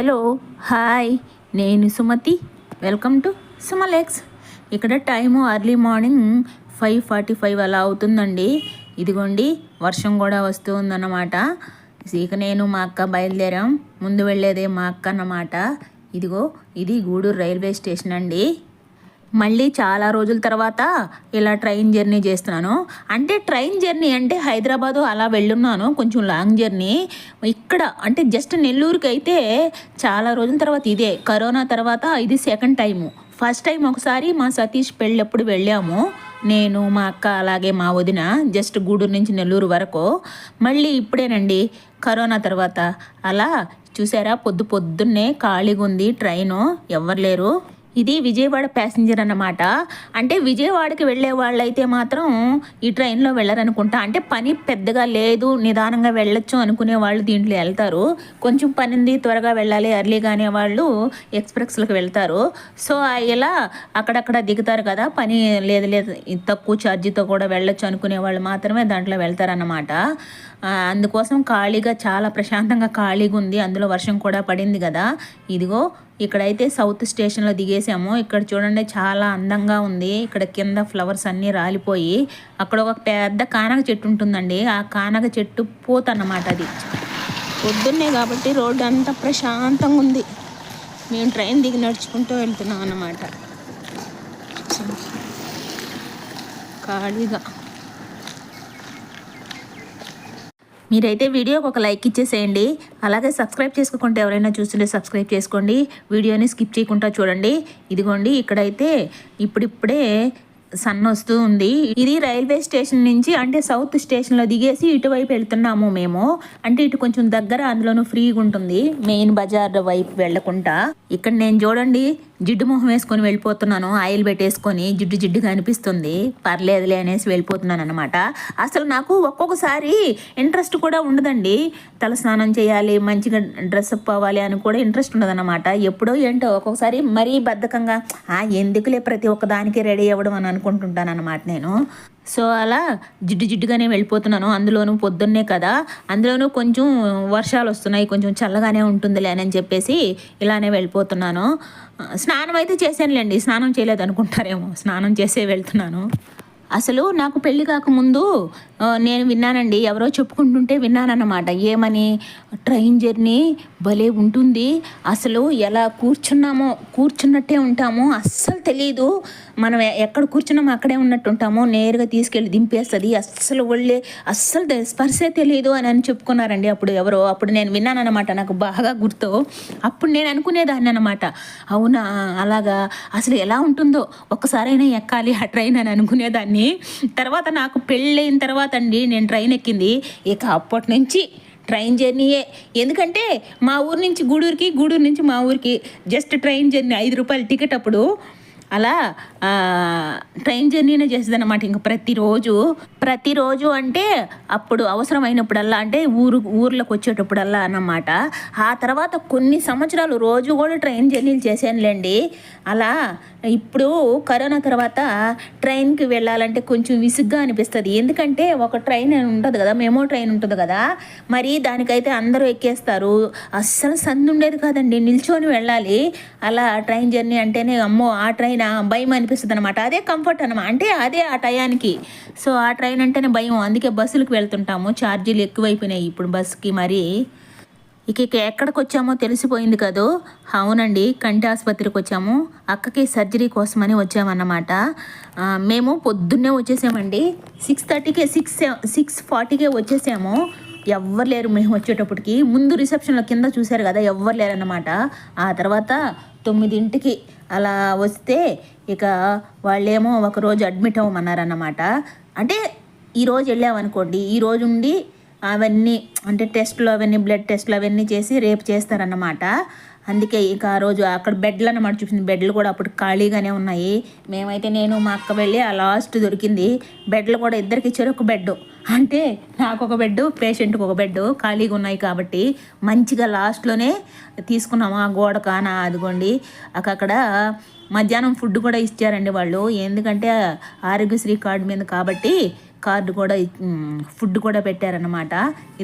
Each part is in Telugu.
హలో హాయ్ నేను సుమతి. వెల్కమ్ టు సుమలెక్స్ ఇక్కడ time early morning five forty five అలా అవుతుందండి. ఇదిగోండి వర్షం కూడా వస్తూ ఉందన్నమాట. ఇక నేను మా అక్క బయలుదేరాం. ముందు వెళ్ళేదే మా అక్క అన్నమాట. ఇదిగో ఇది గూడూరు రైల్వే స్టేషన్ అండి. మళ్ళీ చాలా రోజుల తర్వాత ఇలా ట్రైన్ జర్నీ చేస్తున్నాను. అంటే ట్రైన్ జర్నీ అంటే హైదరాబాదు అలా వెళ్ళున్నాను. కొంచెం లాంగ్ జర్నీ. ఇక్కడ అంటే జస్ట్ నెల్లూరుకి అయితే చాలా రోజుల తర్వాత ఇదే. కరోనా తర్వాత ఇది సెకండ్ టైము. ఫస్ట్ టైం ఒకసారి మా సతీష్ పెళ్ళప్పుడు వెళ్ళాము. నేను మా అక్క అలాగే మా వదిన జస్ట్ గూడూరు నుంచి నెల్లూరు వరకు. మళ్ళీ ఇప్పుడేనండి కరోనా తర్వాత. అలా చూసారా? పొద్దు పొద్దున్నే ఖాళీగా ఉంది ట్రైను. ఎవరు లేరు. ఇది విజయవాడ ప్యాసింజర్ అన్నమాట. అంటే విజయవాడకి వెళ్ళే వాళ్ళైతే మాత్రం ఈ ట్రైన్లో వెళ్ళరనుకుంటా. అంటే పని పెద్దగా లేదు నిదానంగా వెళ్ళొచ్చు అనుకునే వాళ్ళు దీంట్లో వెళ్తారు. కొంచెం పని ఉంది త్వరగా వెళ్ళాలి ఎర్లీగా అనే వాళ్ళు ఎక్స్ప్రెస్లకు వెళ్తారు. సో ఇలా అక్కడక్కడ దిగుతారు కదా పని లేదు లేదు తక్కువ ఛార్జీతో కూడా వెళ్ళొచ్చు అనుకునే వాళ్ళు మాత్రమే దాంట్లో వెళ్తారన్నమాట. అందుకోసం ఖాళీగా చాలా ప్రశాంతంగా ఖాళీగా ఉంది. అందులో వర్షం కూడా పడింది కదా. ఇదిగో ఇక్కడైతే సౌత్ స్టేషన్లో దిగేసాము. ఇక్కడ చూడండి చాలా అందంగా ఉంది. ఇక్కడ కింద ఫ్లవర్స్ అన్నీ రాలిపోయి అక్కడ ఒక పెద్ద కానక చెట్టు ఉంటుందండి. ఆ కానక చెట్టు పూత అన్నమాట అది. పొద్దున్నే కాబట్టి రోడ్డు అంతా ప్రశాంతంగా ఉంది. మేము ట్రైన్ దిగి నడుచుకుంటూ వెళ్తున్నాం అన్నమాట. ఖాళీగా. మీరైతే వీడియోకి ఒక లైక్ ఇచ్చేసేయండి. అలాగే సబ్స్క్రైబ్ చేసుకోకుండా ఎవరైనా చూస్తుంటే సబ్స్క్రైబ్ చేసుకోండి. వీడియోని స్కిప్ చేయకుండా చూడండి. ఇదిగోండి ఇక్కడైతే ఇప్పుడిప్పుడే సన్ వస్తూ ఉంది. ఇది రైల్వే స్టేషన్ నుంచి అంటే సౌత్ స్టేషన్లో దిగేసి ఇటువైపు వెళ్తున్నాము మేము. అంటే ఇటు కొంచెం దగ్గర అందులోనూ ఫ్రీగా ఉంటుంది. మెయిన్ బజార్ వైపు వెళ్ళకుండా. ఇక్కడ నేను చూడండి జిడ్డు మొహం వేసుకొని వెళ్ళిపోతున్నాను. ఆయిల్ పెట్టేసుకొని జిడ్డు జిడ్డుగా అనిపిస్తుంది. పర్లేదులే అనేసి వెళ్ళిపోతున్నాను అనమాట అసలు నాకు ఒక్కొక్కసారి ఇంట్రెస్ట్ కూడా ఉండదండి. తల స్నానం చేయాలి మంచిగా డ్రెస్అప్ అవ్వాలి అని కూడా ఇంట్రెస్ట్ ఉండదన్నమాట. ఎప్పుడో ఏంటో ఒక్కొక్కసారి మరీ బద్ధకంగా "ఆ, ఎందుకులే ప్రతి ఒక్కదానికి రెడీ అవ్వడం అని అనుకుంటుంటాను అనమాట నేను. సో అలా జిడ్డు జిడ్డుగానే వెళ్ళిపోతున్నాను. అందులోనూ పొద్దున్నే కదా. అందులోనూ కొంచెం వర్షాలు వస్తున్నాయి. కొంచెం చల్లగానే ఉంటుందిలే అని చెప్పేసి ఇలానే వెళ్ళిపోతున్నాను. స్నానం అయితే చేశానులేండి. స్నానం చేయలేదు అనుకుంటారేమో. స్నానం చేసే వెళ్తున్నాను. అసలు నాకు పెళ్ళి కాకముందు నేను విన్నానండి ఎవరో చెప్పుకుంటుంటే విన్నానన్నమాట. ఏమని? ట్రైన్ జర్నీ భలే ఉంటుంది. అసలు ఎలా కూర్చున్నామో కూర్చున్నట్టే ఉంటామో అస్సలు తెలియదు మనం ఎక్కడ కూర్చున్నామో అక్కడే ఉన్నట్టు ఉంటామో నేరుగా తీసుకెళ్ళి దింపేస్తుంది. అస్సలు ఒళ్ళే అస్సలు స్పర్శే తెలియదు అని అని చెప్పుకున్నారండి అప్పుడు ఎవరో. అప్పుడు నేను విన్నానన్నమాట నాకు బాగా గుర్తు. అప్పుడు నేను అనుకునేదాన్ని అనమాట అవునా? అలాగా? అసలు ఎలా ఉంటుందో? ఒక్కసారైనా ఎక్కాలి ఆ ట్రైన్ అని అనుకునేదాన్ని. తర్వాత నాకు పెళ్ళైన తర్వాత అండి నేను ట్రైన్ ఎక్కింది. ఇక అప్పటి నుంచి ట్రైన్ జర్నీయే. ఎందుకంటే మా ఊరు నుంచి గూడూరుకి గూడూరు నుంచి మా ఊరికి జస్ట్ ట్రైన్ జర్నీ ఐదు రూపాయల టికెట్ అప్పుడు. అలా ట్రైన్ జర్నీనే చేసేది అనమాట ప్రతిరోజు. ప్రతిరోజు అంటే అప్పుడు అవసరమైనప్పుడల్లా అంటే ఊరు ఊర్లోకి వచ్చేటప్పుడల్లా అన్నమాట. ఆ తర్వాత కొన్ని సంవత్సరాలు రోజు కూడా ట్రైన్ జర్నీలు చేశానులేండి. అలా ఇప్పుడు కరోనా తర్వాత ట్రైన్కి వెళ్ళాలంటే కొంచెం విసుగ్గా అనిపిస్తుంది. ఎందుకంటే ఒక ట్రైన్ ఉంటుంది కదా మెమో ట్రైన్ ఉంటుంది కదా. మరి దానికైతే అందరూ ఎక్కేస్తారు. అస్సలు సందు ఉండేది కాదండి నిల్చొని వెళ్ళాలి. అలా ట్రైన్ జర్నీ అంటేనే అమ్మో ఆ ట్రైన్ భయం అనిపిస్తుంది అనమాట అదే కంఫర్ట్ అనమాట అంటే అదే ఆ టయానికి. సో ఆ ట్రైన్ అంటేనే భయం అందుకే బస్సులకు వెళ్తుంటాము. ఛార్జీలు ఎక్కువైపోయినాయి ఇప్పుడు బస్సుకి మరి. ఇక ఇక ఎక్కడికి వచ్చామో తెలిసిపోయింది కదూ. అవునండి కంటి ఆసుపత్రికి వచ్చాము. అక్కకి సర్జరీ కోసమని వచ్చామన్నమాట. మేము పొద్దున్నే వచ్చేసామండి. సిక్స్ థర్టీకే సిక్స్ సిక్స్ ఫార్టీకే వచ్చేసాము. ఎవ్వరు లేరు మేము వచ్చేటప్పటికి. ముందు రిసెప్షన్లో కింద చూశారు కదా ఎవ్వరు లేరన్నమాట. ఆ తర్వాత తొమ్మిదింటికి అలా వస్తే ఇక వాళ్ళేమో ఒక రోజు అడ్మిట్ అవ్వమన్నారన్నమాట. అంటే ఈరోజు వెళ్ళామనుకోండి ఈ రోజు ఉండి అవన్నీ అంటే టెస్ట్లు అవన్నీ బ్లడ్ టెస్ట్లు అవన్నీ చేసి రేపు చేస్తారన్నమాట. అందుకే ఇక ఆ రోజు అక్కడ బెడ్లు అన్నమాట చూసింది బెడ్లు కూడా అప్పుడు ఖాళీగానే ఉన్నాయి. మేమైతే నేను మా అక్క వెళ్ళి ఆ లాస్ట్ దొరికింది. బెడ్లు కూడా ఇద్దరికి ఇచ్చారు ఒక బెడ్ అంటే నాకు ఒక బెడ్ పేషెంట్కి ఒక బెడ్ ఖాళీగా ఉన్నాయి కాబట్టి మంచిగా లాస్ట్లోనే తీసుకున్నాము ఆ గోడ కాన అదిగోండి. అక్కడ మధ్యాహ్నం ఫుడ్ కూడా ఇచ్చారండి వాళ్ళు. ఎందుకంటే ఆరోగ్యశ్రీ కార్డు మీద కాబట్టి కార్డు కూడా ఫుడ్ కూడా పెట్టారనమాట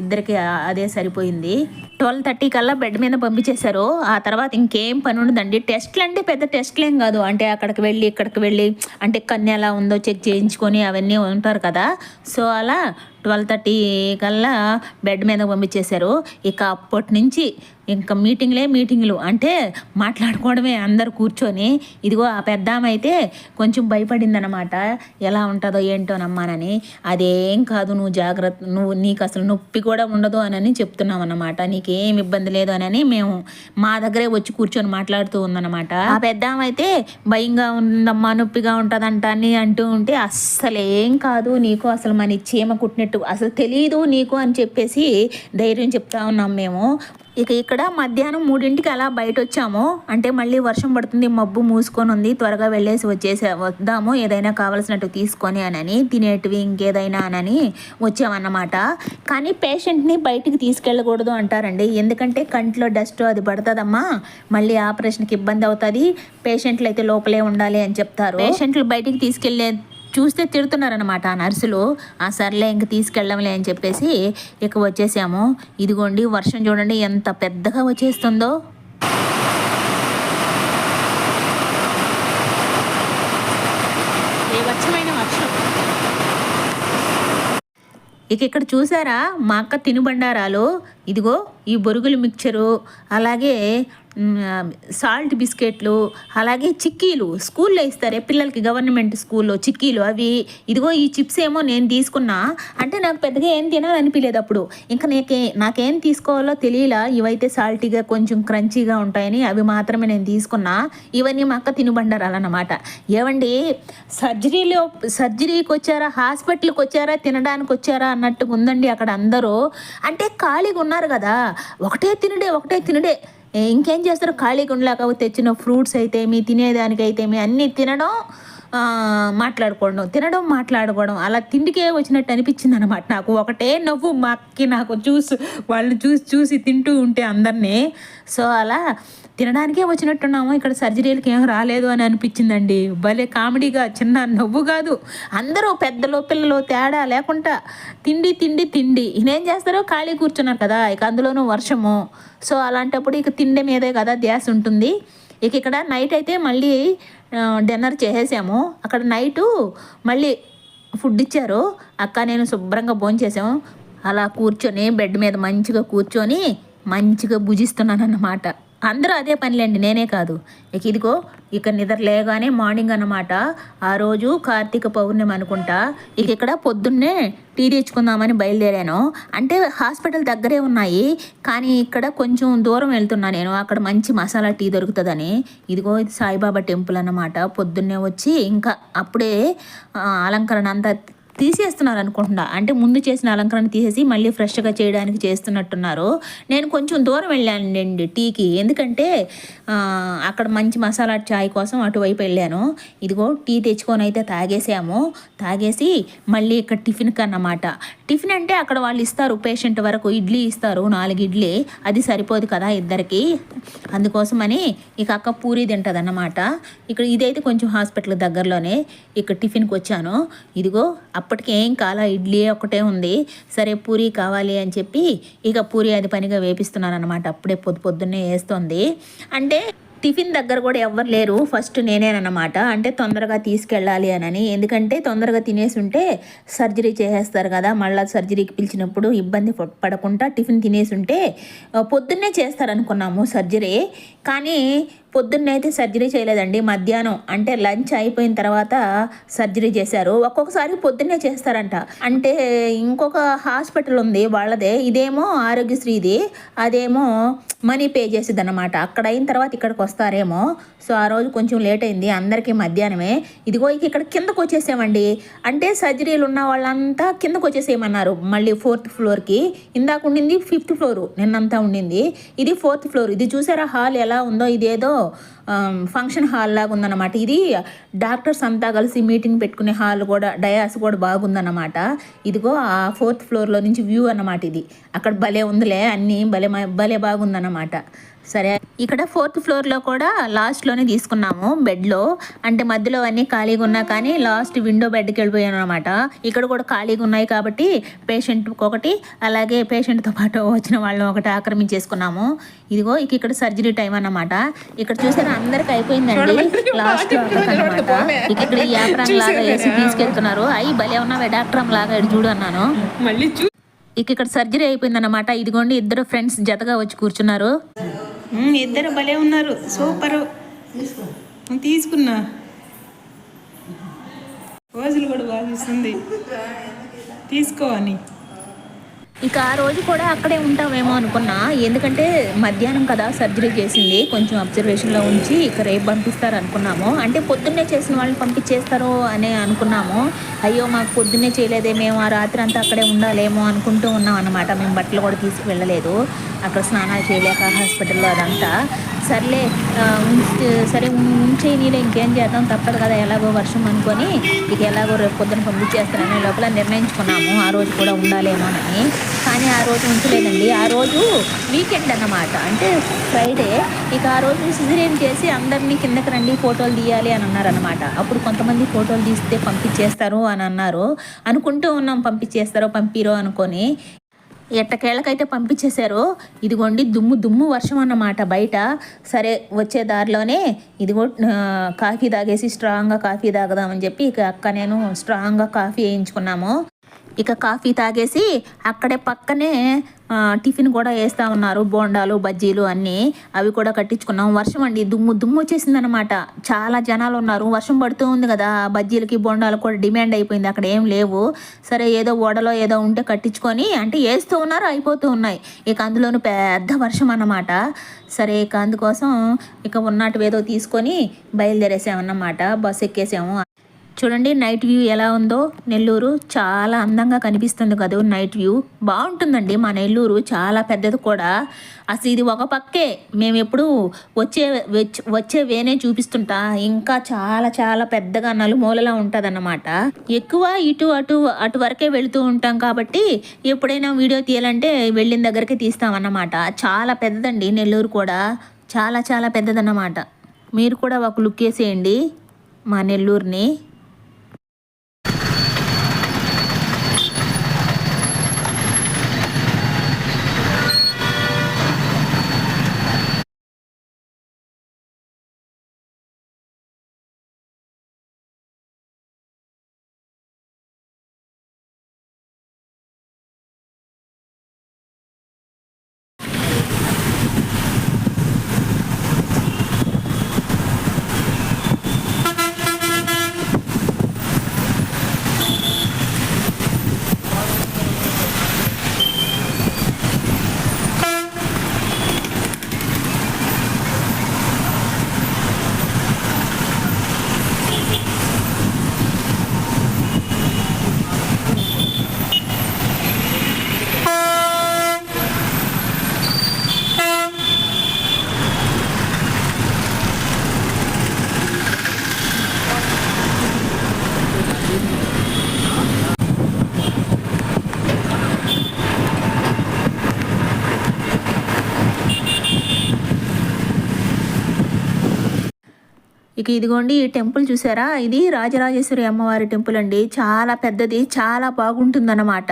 ఇద్దరికి అదే సరిపోయింది. ట్వెల్వ్ థర్టీ కల్లా బెడ్ మీద పంపించేశారు. ఆ తర్వాత ఇంకేం పని ఉండదండి టెస్ట్లు అంటే పెద్ద టెస్ట్లు ఏం కాదు. అంటే అక్కడికి వెళ్ళి ఇక్కడికి వెళ్ళి అంటే కన్య ఎలా ఉందో చెక్ చేయించుకొని అవన్నీ ఉంటారు కదా. సో అలా ట్వెల్వ్ థర్టీ కల్లా బెడ్ మీద పంపించేశారు. ఇక అప్పటి నుంచి ఇంకా మీటింగ్లే మీటింగ్లు అంటే మాట్లాడుకోవడమే అందరు కూర్చొని ఇదిగో ఆ పెద్ద అయితే కొంచెం భయపడిందనమాట ఎలా ఉంటుందో ఏంటోనమ్మానని అదేం కాదు నువ్వు జాగ్రత్త నువ్వు నీకు అసలు నొప్పి కూడా ఉండదు అని చెప్తున్నాం అనమాట నీకేం ఇబ్బంది లేదు అని మేము మా దగ్గరే వచ్చి కూర్చొని మాట్లాడుతూ ఉందన్నమాట. ఆ పెద్ద అయితే భయంగా ఉందమ్మా నొప్పిగా ఉంటుందంట అని అంటూ ఉంటే అస్సలేం కాదు నీకు అసలు మన చీమ అన్నట్టు అసలు తెలియదు నీకు అని చెప్పేసి ధైర్యం చెప్తా ఉన్నాం మేము. ఇక ఇక్కడ మధ్యాహ్నం మూడింటికి అలా బయట వచ్చాము అంటే మళ్ళీ వర్షం పడుతుంది మబ్బు మూసుకొని ఉంది. త్వరగా వెళ్ళేసి వచ్చేసే వద్దాము ఏదైనా కావాల్సినట్టు తీసుకొని అనని తినేటివి ఇంకేదైనా అనని వచ్చామన్నమాట. కానీ పేషెంట్ని బయటికి తీసుకెళ్ళకూడదు అంటారండి. ఎందుకంటే కంట్లో డస్ట్ అది పడుతుందమ్మా. మళ్ళీ ఆపరేషన్కి ఇబ్బంది అవుతుంది. పేషెంట్లు అయితే లోపలే ఉండాలి అని చెప్తారు. పేషెంట్లు బయటికి తీసుకెళ్ళే చూస్తే తిడుతున్నారనమాట ఆ నర్సులు. ఆ సర్లే ఇంక తీసుకెళ్ళంలే అని చెప్పేసి ఇక వచ్చేసాము. ఇదిగోండి వర్షం చూడండి ఎంత పెద్దగా వచ్చేస్తుందో. ఇక ఇక్కడ చూసారా మా అక్క తినుబండారాలు. ఇదిగో ఈ బొరుగులు మిక్చరు అలాగే సాల్ట్ బిస్కెట్లు అలాగే చిక్కీలు. స్కూల్లో ఇస్తారే పిల్లలకి గవర్నమెంట్ స్కూల్లో చిక్కీలు అవి. ఇదిగో ఈ చిప్స్ ఏమో నేను తీసుకున్నా. అంటే నాకు పెద్దగా ఏం తినాలనిపించలేదు అప్పుడు. ఇంకా నాకే నాకేం తీసుకోవాలో తెలియలా ఇవైతే సాల్టీగా కొంచెం క్రంచీగా ఉంటాయని అవి మాత్రమే నేను తీసుకున్నా. ఇవన్నీ మా అక్క తినుబండారాలు ఏమండి సర్జరీలో సర్జరీకి వచ్చారా హాస్పిటల్కి వచ్చారా తినడానికి వచ్చారా అన్నట్టుగా ఉందండి అక్కడ అందరూ. అంటే ఖాళీగా ఉన్నారు కదా. ఒకటే తినడే ఒకటే తినడే. ఇంకేం చేస్తారు? ఖాళీగా గుండ్లాక తెచ్చిన ఫ్రూట్స్ అయితే మీ తినేదానికైతే మీ అన్నీ తినడం మాట్లాడుకోవడం తినడం మాట్లాడుకోవడం అలా తిండికే వచ్చినట్టు అనిపించింది అనమాట నాకు. ఒకటే నవ్వు మా అక్కకి నాకు చూసి వాళ్ళని చూసి చూసి తింటూ ఉంటే అందరినీ. సో అలా తినడానికే వచ్చినట్టున్నాము. ఇక్కడ సర్జరీలకి ఏం రాలేదు అని అనిపించిందండి. భలే కామెడీగా చిన్న నవ్వు కాదు. అందరూ పెద్దలు పిల్లలు తేడా లేకుండా తిండి తిండి తిండి. ఇనేం చేస్తారో ఖాళీ కూర్చున్నారు కదా ఇక అందులోనూ వర్షము. సో అలాంటప్పుడు ఇక తిండి మీదే కదా ధ్యాస ఉంటుంది. ఇక ఇక్కడ నైట్ అయితే మళ్ళీ డిన్నర్ చేసేసాము. అక్కడ నైటు మళ్ళీ ఫుడ్ ఇచ్చారు. అక్క నేను శుభ్రంగా భోంచేసాము అలా కూర్చొని బెడ్ మీద మంచిగా కూర్చొని మంచిగా భుజిస్తున్నాను అన్నమాట అందరూ అదే పనిలేండి నేనే కాదు. ఇక ఇదిగో ఇక నిద్ర లేగానే మార్నింగ్ అన్నమాట. ఆ రోజు కార్తీక పౌర్ణమి అనుకుంటా. ఇక ఇక్కడ పొద్దున్నే టీ తెచ్చుకుందామని బయలుదేరాను. అంటే హాస్పిటల్ దగ్గరే ఉన్నాయి కానీ ఇక్కడ కొంచెం దూరం వెళ్తున్నా నేను. అక్కడ మంచి మసాలా టీ దొరుకుతుందని. ఇదిగో ఇది సాయిబాబా టెంపుల్ అన్నమాట. పొద్దున్నే వచ్చి ఇంకా అప్పుడే అలంకరణ అంతా తీసేస్తున్నారు అనుకుంటున్నా. అంటే ముందు చేసిన అలంకరణ తీసేసి మళ్ళీ ఫ్రెష్గా చేయడానికి చేస్తున్నట్టున్నారు. నేను కొంచెం దూరం వెళ్ళానండి టీకి. ఎందుకంటే అక్కడ మంచి మసాలా చాయ్ కోసం అటువైపు వెళ్ళాను. ఇదిగో టీ తెచ్చుకొని అయితే తాగేసాము. తాగేసి మళ్ళీ ఇక్కడ టిఫిన్కి అన్నమాట. టిఫిన్ అంటే అక్కడ వాళ్ళు ఇస్తారు పేషెంట్ వరకు ఇడ్లీ ఇస్తారు నాలుగు ఇడ్లీ. అది సరిపోదు కదా ఇద్దరికి. అందుకోసమని ఇక అక్క పూరి తింటుంది అన్నమాట ఇక్కడ ఇదైతే కొంచెం హాస్పిటల్ దగ్గరలోనే ఇక్కడ టిఫిన్కి వచ్చాను. ఇదిగో అప్పటికి ఏం కాల ఇడ్లీ ఒకటే ఉంది. సరే పూరి కావాలి అని చెప్పి ఇక పూరి అది పనిగా వేపిస్తున్నాను అనమాట అప్పుడే పొద్దు పొద్దున్నే వేస్తుంది. అంటే టిఫిన్ దగ్గర కూడా ఎవ్వరు లేరు. ఫస్ట్ నేనేనమాట అంటే తొందరగా తీసుకెళ్ళాలి అని ఎందుకంటే తొందరగా తినేసి ఉంటే సర్జరీ చేసేస్తారు కదా. మళ్ళీ సర్జరీకి పిలిచినప్పుడు ఇబ్బంది పడకుండా టిఫిన్ తినేసి ఉంటే పొద్దున్నే చేస్తారనుకున్నాము సర్జరీ. కానీ పొద్దున్నైతే అయితే సర్జరీ చేయలేదండి మధ్యాహ్నం అంటే లంచ్ అయిపోయిన తర్వాత సర్జరీ చేశారు. ఒక్కొక్కసారి పొద్దున్నే చేస్తారంట. అంటే ఇంకొక హాస్పిటల్ ఉంది వాళ్ళదే. ఇదేమో ఆరోగ్యశ్రీది అదేమో మనీ పే చేసేది అనమాట అక్కడ అయిన తర్వాత ఇక్కడికి వస్తారేమో. సో ఆ రోజు కొంచెం లేట్ అయింది అందరికీ మధ్యాహ్నమే. ఇదిగో ఇక ఇక్కడ కిందకు వచ్చేసామండి. అంటే సర్జరీలు ఉన్న వాళ్ళంతా కిందకు వచ్చేసేయమన్నారు. మళ్ళీ ఫోర్త్ ఫ్లోర్కి. ఇందాక ఉండింది ఫిఫ్త్ ఫ్లోర్ నిన్నంతా ఉండింది. ఇది ఫోర్త్ ఫ్లోర్. ఇది చూసారా హాల్ ఎలా ఉందో ఇదేదో ఫంక్షన్ హాల్ లాగా ఉందన్నమాట. ఇది డాక్టర్స్ అంతా కలిసి మీటింగ్ పెట్టుకునే హాల్ కూడా డయాస్ కూడా బాగుందన్నమాట. ఇదిగో ఆ ఫోర్త్ ఫ్లోర్లో నుంచి వ్యూ అన్నమాట ఇది. అక్కడ భలే ఉందిలే అన్నీ భలే భలే బాగుందన్నమాట. సరే ఇక్కడ ఫోర్త్ ఫ్లోర్లో కూడా లాస్ట్లోనే తీసుకున్నాము బెడ్లో. అంటే మధ్యలో అన్నీ ఖాళీగా ఉన్నా కానీ లాస్ట్ విండో బెడ్కి వెళ్ళిపోయాను అనమాట ఇక్కడ కూడా ఖాళీగా ఉన్నాయి కాబట్టి పేషెంట్ ఒకటి అలాగే పేషెంట్తో పాటు వచ్చిన వాళ్ళని ఒకటి ఆక్రమించేసుకున్నాము. ఇదిగో ఇక ఇక్కడ సర్జరీ టైం అన్నమాట. ఇక్కడ చూసారా అందరికి అయిపోయిందండి లాస్ట్ అనమాట ఇక ఇక్కడ ఈ యాప్రాన్ లాగా వేసి తీసుకెళ్తున్నారు. అయ్యి భలే ఉన్నావే డాక్టర్ లాగా చూడు అన్నాను. మళ్ళీ ఇక ఇక్కడ సర్జరీ అయిపోయిందన్నమాట. ఇదిగోండి ఇద్దరు ఫ్రెండ్స్ జతగా వచ్చి కూర్చున్నారు. ఇద్దరు భలే ఉన్నారు. సూపర్. తీసుకున్నా. రోజులు కూడా బాగా ఇస్తుంది తీసుకో అని. ఇక ఆ రోజు కూడా అక్కడే ఉంటామేమో అనుకున్నా. ఎందుకంటే మధ్యాహ్నం కదా సర్జరీ చేసింది. కొంచెం అబ్జర్వేషన్లో ఉంచి ఇక రేపు పంపిస్తారు అనుకున్నాము. అంటే పొద్దున్నే చేసిన వాళ్ళని పంపించేస్తారో అని అనుకున్నాము. అయ్యో మాకు పొద్దున్నే చేయలేదే మేము ఆ రాత్రి అంతా అక్కడే ఉండాలేమో అనుకుంటూ ఉన్నాం అనమాట మేము బట్టలు కూడా తీసుకువెళ్ళలేదు. అక్కడ స్నానాలు చేయలేక హాస్పిటల్లో అదంతా. సర్లే సరే ఉంచే నీళ్ళు ఇంకేం చేద్దాం తప్పదు కదా ఎలాగో వర్షం అనుకొని ఇక ఎలాగో రేపు పొద్దున పంపించేస్తానని లోపల నిర్ణయించుకున్నాము ఆ రోజు కూడా ఉండాలేమోనని. కానీ ఆ రోజు ఉంచలేదండి. ఆ రోజు వీకెండ్ అన్నమాట. అంటే ఫ్రైడే ఇక ఆ రోజు సిజరేన్ చేసి అందరినీ కిందకి రండి ఫోటోలు తీయాలి అని అన్నారనమాట అప్పుడు కొంతమంది ఫోటోలు తీస్తే పంపించేస్తారు అని అన్నారు. అనుకుంటూ ఉన్నాం పంపించేస్తారో పంపిరో అనుకొని. ఎట్టకేళ్ళకైతే పంపించేశారు ఇదిగోండి దుమ్ము దుమ్ము వర్షం అన్నమాట బయట. సరే వచ్చే దారిలోనే ఇదిగో కాఫీ తాగేసి స్ట్రాంగ్గా కాఫీ తాగదామని చెప్పి ఇక అక్క నేను స్ట్రాంగ్గా కాఫీ వేయించుకున్నాము. ఇక కాఫీ తాగేసి అక్కడే పక్కనే టిఫిన్ కూడా వేస్తూ ఉన్నారు. బోండాలు బజ్జీలు అన్నీ అవి కూడా కట్టించుకున్నాం. వర్షం అండి దుమ్ము దుమ్ము వచ్చేసిందనమాట చాలా జనాలు ఉన్నారు. వర్షం పడుతూ ఉంది కదా బజ్జీలకి బోండాలు కూడా డిమాండ్ అయిపోయింది. అక్కడ ఏం లేవు. సరే ఏదో ఓడలో ఏదో ఉంటే కట్టించుకొని అంటే వేస్తూ ఉన్నారు అయిపోతూ ఉన్నాయి. ఇక అందులోనూ పెద్ద వర్షం అన్నమాట. సరే ఇక అందుకోసం ఇక ఉన్నట్టు ఏదో తీసుకొని బయలుదేరేసామన్నమాట. బస్సు ఎక్కేసాము. చూడండి నైట్ వ్యూ ఎలా ఉందో. నెల్లూరు చాలా అందంగా కనిపిస్తుంది కదా నైట్ వ్యూ బాగుంటుందండి మా నెల్లూరు చాలా పెద్దది కూడా. అసలు ఇది ఒక పక్కే. మేము ఎప్పుడు వచ్చే వచ్చే- వచ్చే వేనే చూపిస్తుంటా. ఇంకా చాలా చాలా పెద్దగా నలుమూలలా ఉంటుందన్నమాట. ఎక్కువ ఇటు అటు అటు వరకే వెళుతూ ఉంటాం కాబట్టి ఎప్పుడైనా వీడియో తీయాలంటే వెళ్ళిన దగ్గరికి తీస్తామన్నమాట. చాలా పెద్దదండి నెల్లూరు కూడా. చాలా చాలా పెద్దదన్నమాట. మీరు కూడా ఒక లుక్ వేసేయండి మా నెల్లూరుని. ఇక ఇదిగోండి ఈ టెంపుల్ చూసారా? ఇది రాజరాజేశ్వరి అమ్మవారి టెంపుల్ అండి. చాలా పెద్దది చాలా బాగుంటుందన్నమాట.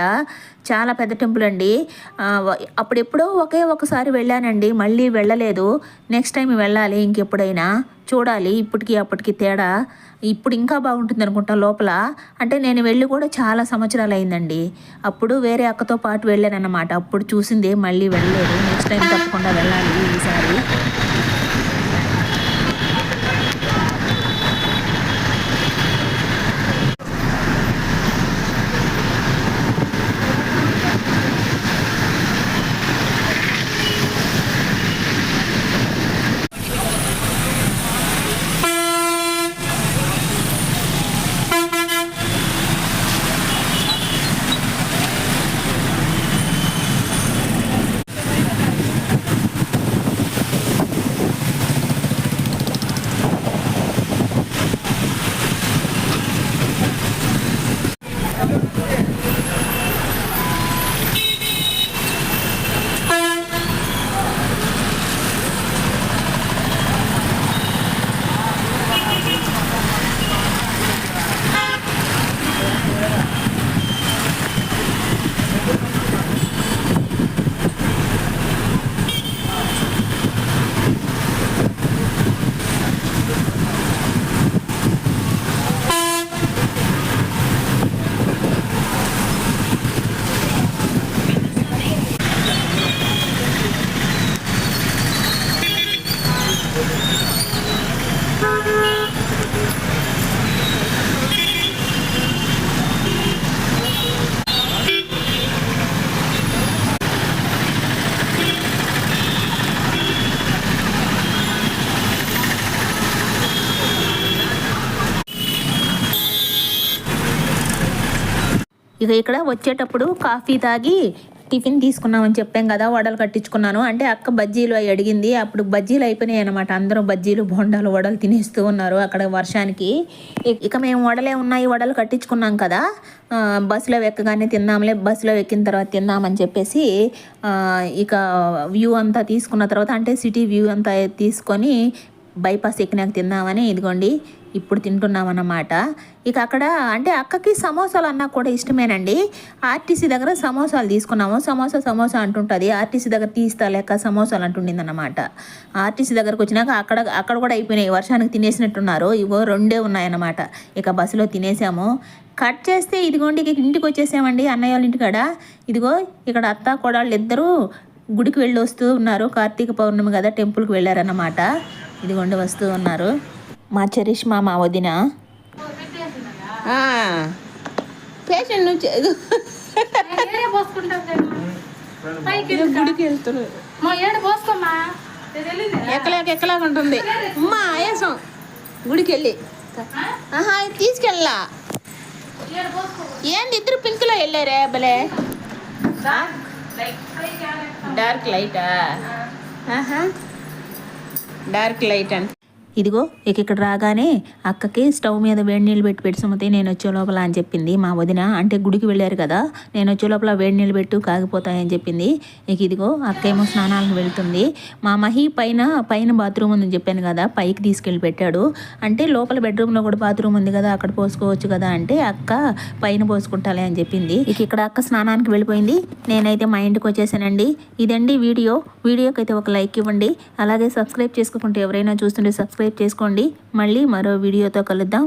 చాలా పెద్ద టెంపుల్ అండి. అప్పుడెప్పుడో ఒకే ఒకసారి వెళ్ళానండి. మళ్ళీ వెళ్ళలేదు. నెక్స్ట్ టైం వెళ్ళాలి ఇంకెప్పుడైనా. చూడాలి ఇప్పటికి అప్పటికి తేడా. ఇప్పుడు ఇంకా బాగుంటుంది అనుకుంటా లోపల. అంటే నేను వెళ్ళి కూడా చాలా సంవత్సరాలు అయిందండి. అప్పుడు వేరే అక్కతో పాటు వెళ్ళాను అన్నమాట అప్పుడు చూసింది మళ్ళీ వెళ్ళలేదు. నెక్స్ట్ టైం తప్పకుండా వెళ్ళాలి ఈసారి. ఇక ఇక్కడ వచ్చేటప్పుడు కాఫీ తాగి టిఫిన్ తీసుకున్నామని చెప్పాం కదా వడలు కట్టించుకున్నాను. అంటే అక్క బజ్జీలు అవి అడిగింది. అప్పుడు బజ్జీలు అయిపోయినాయి అనమాట అందరూ బజ్జీలు బొండాలు వడలు తినేస్తూ ఉన్నారు అక్కడ వర్షానికి. ఇక మేము వడలే ఉన్నాయి వడలు కట్టించుకున్నాం కదా బస్సులో ఎక్కగానే తిందాంలే బస్సులో ఎక్కిన తర్వాత తిందామని చెప్పేసి ఇక వ్యూ అంతా తీసుకున్న తర్వాత అంటే సిటీ వ్యూ అంతా తీసుకొని బైపాస్ ఎక్కినాక తిందామని ఇదిగోండి ఇప్పుడు తింటున్నాం అన్నమాట ఇక అక్కడ అంటే అక్కకి సమోసాలు అన్నా కూడా ఇష్టమేనండి. ఆర్టీసీ దగ్గర సమోసాలు తీసుకున్నాము. సమోసా సమోసా అంటుంటుంది. ఆర్టీసీ దగ్గర తీస్తా లేక సమోసాలు అంటుండింది అన్నమాట ఆర్టీసీ దగ్గరకు వచ్చినాక అక్కడ అక్కడ కూడా అయిపోయినాయి. వర్షానికి తినేసినట్టున్నారు. ఇవో రెండే ఉన్నాయన్నమాట. ఇక బస్సులో తినేసాము. కట్ చేస్తే ఇదిగోండి ఇక ఇంటికి వచ్చేసామండి అన్నయ్య వాళ్ళ ఇంటికాడ ఇదిగో ఇక్కడ అత్త కోడాళ్ళు ఇద్దరూ గుడికి వెళ్ళి వస్తూ ఉన్నారు. కార్తీక పౌర్ణమి కదా టెంపుల్కి వెళ్ళారన్నమాట. ఇదిగోండి వస్తూ ఉన్నారు. మా చరిష్మా మా వదిన. పేషెంట్ నుంచి గుడికి వెళ్తున్నారు ఎక్కలేక ఎక్కలేక ఉంటుంది? అమ్మా ఆయాసం గుడికి వెళ్ళి. ఆహా తీసుకెళ్ళా. ఏంది ఇద్దరు పింక్లో వెళ్ళారే? భలే. డార్క్ లైటా ఆహా. డార్క్ లైట్ అండ్ ఇదిగో ఇక ఇక్కడ రాగానే అక్కకి స్టవ్ మీద వేడి నీళ్ళు పెట్టి పెట్టి సుమతి నేను వచ్చే లోపల అని చెప్పింది మా వదిన. అంటే గుడికి వెళ్ళారు కదా నేను వచ్చే లోపల వేడి నీళ్ళు పెట్టు కాగిపోతాయని చెప్పింది. ఇక ఇదిగో అక్క ఏమో స్నానాలకు వెళ్తుంది. మా మహి పైన పైన బాత్రూమ్ ఉందని చెప్పాను కదా పైకి తీసుకెళ్ళి పెట్టాడు. అంటే లోపల బెడ్రూమ్లో కూడా బాత్రూమ్ ఉంది కదా అక్కడ పోసుకోవచ్చు కదా అంటే అక్క పైన పోసుకుంటాలే అని చెప్పింది. ఇక ఇక్కడ అక్క స్నానానికి వెళ్ళిపోయింది. నేనైతే మా ఇంటికి వచ్చేసానండి. ఇదండి వీడియో. వీడియోకి అయితే ఒక లైక్ ఇవ్వండి. అలాగే సబ్స్క్రైబ్ చేసుకోకుంటే ఎవరైనా చూస్తుంటే సబ్స్క్రైబ్ చేసుకోండి. మళ్ళీ మరో వీడియోతో కలుద్దాం.